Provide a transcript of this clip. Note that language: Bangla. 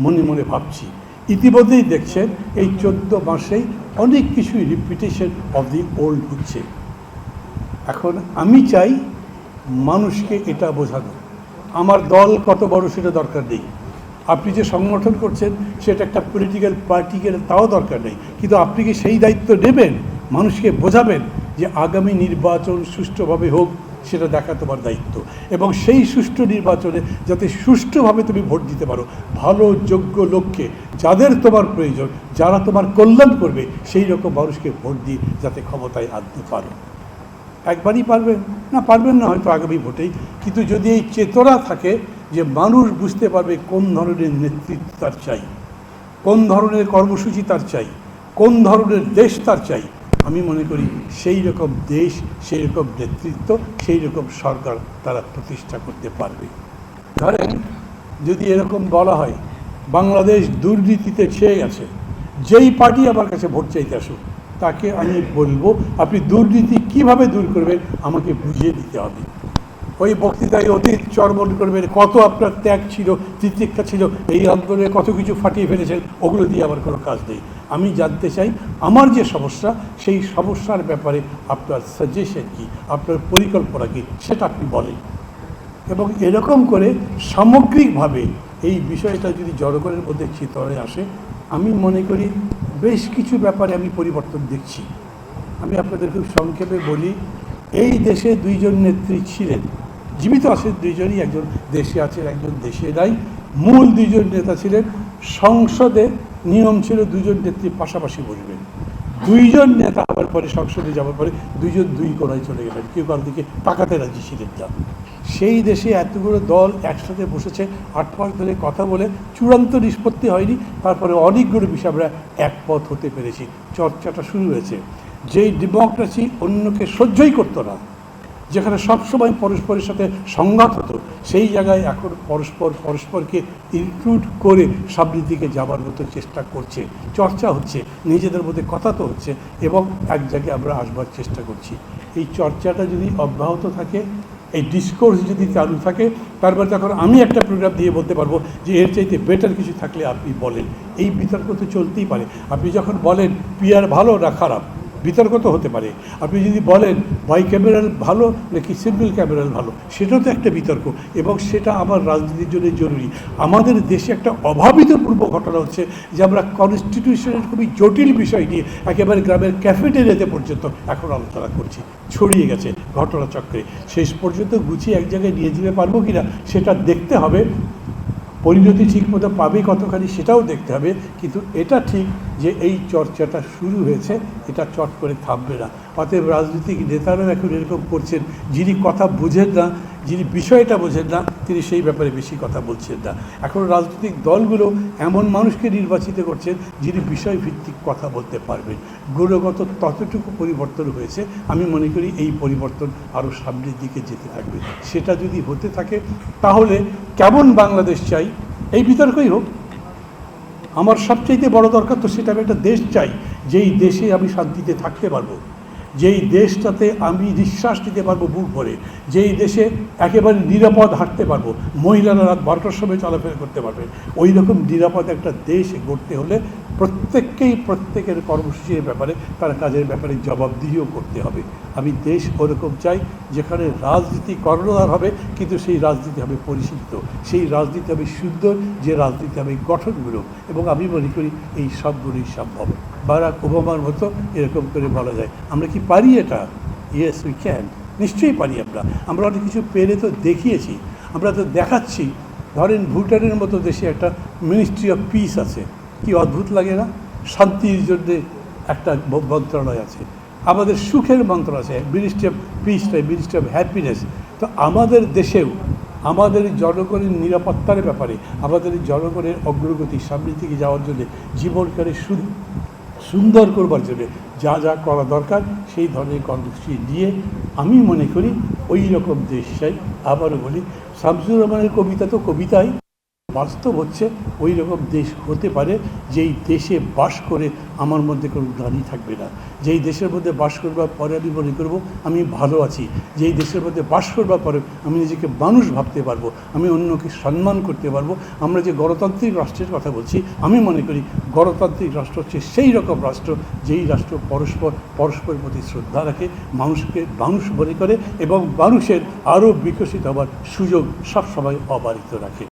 মনে মনে ভাবছি। ইতিমধ্যেই দেখছেন, এই চোদ্দ মাসেই অনেক কিছুই রিপিটেশন অফ দি ওল্ড হচ্ছে। এখন আমি চাই মানুষকে এটা বোঝানো। আমার দল কত বড় সেটা দরকার নেই। আপনি যে সংগঠন করছেন, সেটা একটা পলিটিক্যাল পার্টিকে তাও দরকার নেই। কিন্তু আপনি কি সেই দায়িত্ব নেবেন? মানুষকে বোঝাবেন যে আগামী নির্বাচন সুষ্ঠুভাবে হোক সেটা দেখা তোমার দায়িত্ব। এবং সেই সুষ্ঠু নির্বাচনে যাতে সুষ্ঠুভাবে তুমি ভোট দিতে পারো, ভালো, যোগ্য লোককে যাদের তোমার প্রয়োজন, যারা তোমার কল্যাণ করবে, সেই রকম মানুষকে ভোট দিয়ে যাতে ক্ষমতায় আনতে পারো। একবারই পারবেন না পারবেন না, হয়তো আগামী ভোটেই। কিন্তু যদি এই চেতনা থাকে যে মানুষ বুঝতে পারবে কোন ধরনের নেতৃত্ব তার চাই, কোন ধরনের কর্মসূচি তার চাই, কোন ধরনের দেশ তার চাই আমি মনে করি সেই রকম দেশ, সেই রকম নেতৃত্ব, সেই রকম সরকার তারা প্রতিষ্ঠা করতে পারবে। ধরেন, যদি এরকম বলা হয়, বাংলাদেশ দুর্নীতিতে ছেয়ে গেছে, যেই পার্টি আমার কাছে ভোট চাইতে আসুক, তাকে আমি বলব, আপনি দুর্নীতি কীভাবে দূর করবেন, আমাকে বুঝিয়ে দিতে হবে। ওই বক্তৃতায় অতীত চর্বণ করবেন, কত আপনার ত্যাগ ছিল, তিতিক্ষা ছিল, এই আন্দোলনে কত কিছু ফাটিয়ে ফেলেছেন, ওগুলো দিয়ে আমার কোনো কাজ নেই। আমি জানতে চাই, আমার যে সমস্যা, সেই সমস্যার ব্যাপারে আপনার সাজেশন কী? আপনার পরিকল্পনা কী? সেটা আপনি বলেন। এবং এরকম করে সামগ্রিকভাবে এই বিষয়টা যদি জনগণের মধ্যে চিতরে আসে, আমি মনে করি বেশ কিছু ব্যাপারে আমি পরিবর্তন দেখছি। আমি আপনাদের খুব সংক্ষেপে বলি, এই দেশে দুইজন নেত্রী ছিলেন। জীবিত আছেন দুইজনই, একজন দেশে আছেন, একজন দেশে নাই। মূল দুইজন নেতা ছিলেন। সংসদে নিয়ম ছিল দুজন নেত্রী পাশাপাশি বসবেন দুইজন নেতা আবার পরে সংসদে যাওয়ার পরে দুইজন দুই কোনায় চলে গেলেন। কেউ কারোর দিকে তাকাতে রাজি ছিলেন না। সেই দেশে এতগুলো দল একসাথে বসেছে, আট মাস ধরে কথা বলে চূড়ান্ত নিষ্পত্তি হয়নি। তারপরে অনেকগুলো বিষয় আমরা একমত হতে পেরেছি। চর্চাটা শুরু হয়েছে। যেই ডেমোক্রেসি অন্যকে সহ্যই করতো না যেখানে সবসময় পরস্পরের সাথে সংঘাত হতো, সেই জায়গায় এখন পরস্পর, পরস্পরকে ইনক্লুড করে সামনের দিকে যাবার মতো চেষ্টা করছে, চর্চা হচ্ছে, নিজেদের মধ্যে কথা তো হচ্ছে এবং এক জায়গায় আমরা আসবার চেষ্টা করছি। এই চর্চাটা যদি অব্যাহত থাকে, এই ডিসকোর্স যদি চালু থাকে তারপর তখন আমি একটা প্রোগ্রাম দিয়ে বলতে পারব যে, এর চাইতে বেটার কিছু থাকলে আপনি বলেন। এই বিতর্ক তো চলতেই পারে। আপনি যখন বলেন পিয়ার ভালো না খারাপ বিতর্ক তো হতে পারে। আপনি যদি বলেন বাই ক্যামেরাল ভালো নাকি সিঙ্গেল ক্যামেরাল ভালো? সেটাও তো একটা বিতর্ক এবং সেটা আমার রাজনীতির জন্য জরুরি। আমাদের দেশে একটা অভাবিতপূর্ব ঘটনা হচ্ছে যে আমরা কনস্টিটিউশনের খুবই জটিল বিষয় নিয়ে একেবারে গ্রামের ক্যাফেটেরিয়াতে পর্যন্ত এখন আলোচনা করছি। ছড়িয়ে গেছে ঘটনা চক্রে। শেষ পর্যন্ত গুছিয়ে এক জায়গায় নিয়ে যেতে পারব কিনা সেটা দেখতে হবে। পরিণতি ঠিক মতো পাবে কতখানি সেটাও দেখতে হবে। কিন্তু এটা ঠিক যে এই চর্চাটা শুরু হয়েছে, এটা চট করে থামবে না। অতএব রাজনৈতিক নেতারাও এখন এরকম করছেন, যিনি কথা বুঝেন না, যিনি বিষয়টা বোঝেন না, তিনি সেই ব্যাপারে বেশি কথা বলছেন না। এখন রাজনৈতিক দলগুলো এমন মানুষকে নির্বাচিত করছেন, যিনি বিষয়ভিত্তিক কথা বলতে পারবেন। গুণগত ততটুকু পরিবর্তন হয়েছে, আমি মনে করি এই পরিবর্তন আরও সামনের দিকে যেতে থাকবে। সেটা যদি হতে থাকে, তাহলে কেমন বাংলাদেশ চাই? এই বিতর্কই হোক। আমার সবচেয়ে বড় দরকার তো সেটা আমি একটা দেশ চাই, যেই দেশে আমি শান্তিতে থাকতে পারব। যেই দেশটাতে আমি নিঃশ্বাস নিতে পারব বুক ভরে, যেই দেশে একেবারে নিরাপদ হাঁটতে পারব, মহিলারা রাত বারোটার সময় চলাফেরা করতে পারবে ওই রকম নিরাপদ একটা দেশ গড়তে হলে প্রত্যেককেই প্রত্যেকের কর্মসূচির ব্যাপারে, তার কাজের ব্যাপারে জবাবদিহিও করতে হবে। আমি দেশ ওরকম চাই যেখানে রাজনীতি কর্ণধার হবে, কিন্তু সেই রাজনীতি হবে পরিশীলিত। সেই রাজনীতি হবে সুন্দর যে রাজনীতি হবে গঠনমূলক। এবং আমি মনে করি এই সবগুলোই সম্ভব। বারাক ওবামার মতো এরকম করে বলা যায়। আমরা কি পারি এটা? ইয়েস উই ক্যান নিশ্চয়ই পারি আমরা। আমরা অনেক কিছু পেরে তো দেখিয়েছি। আমরা তো দেখাচ্ছি। ধরেন ভুটানের মতো দেশে একটা মিনিস্ট্রি অফ পিস আছে। কি অদ্ভুত লাগে না? শান্তির জন্যে একটা মন্ত্রণালয় আছে। আমাদের সুখের মন্ত্রণালয় আছে ministry of peace ministry of happiness তো আমাদের দেশেও, আমাদের জনগণের নিরাপত্তার ব্যাপারে, আমাদের জনগণের অগ্রগতি সামনের দিকে যাওয়ার জন্য জীবনকারে সু- সুন্দর করবার জন্য যা যা করা দরকার, সেই ধরনের কর্মসূচি নিয়ে আমি মনে করি ওই রকম দেশ চাই। আবারও বলি, শামসুর রহমানের কবিতা তো কবিতাই। বাস্তব হচ্ছে ওই রকম দেশ হতে পারে যেই দেশে বাস করে আমার মধ্যে কোনো দাঁড়ি থাকবে না। যেই দেশের মধ্যে বাস করবার পরে আমি মনে করব আমি ভালো আছি। যেই দেশের মধ্যে বাস করবার পরে আমি নিজেকে মানুষ ভাবতে পারব, আমি অন্যকে সম্মান করতে পারব। আমরা যে গণতান্ত্রিক রাষ্ট্রের কথা বলছি, আমি মনে করি গণতান্ত্রিক রাষ্ট্র হচ্ছে সেই রকম রাষ্ট্র যেই রাষ্ট্র পরস্পর, পরস্পরের প্রতি শ্রদ্ধা রাখে, মানুষকে মানুষ মনে করে এবং মানুষের আরও বিকশিত হওয়ার সুযোগ সবসময় অবারিত রাখে।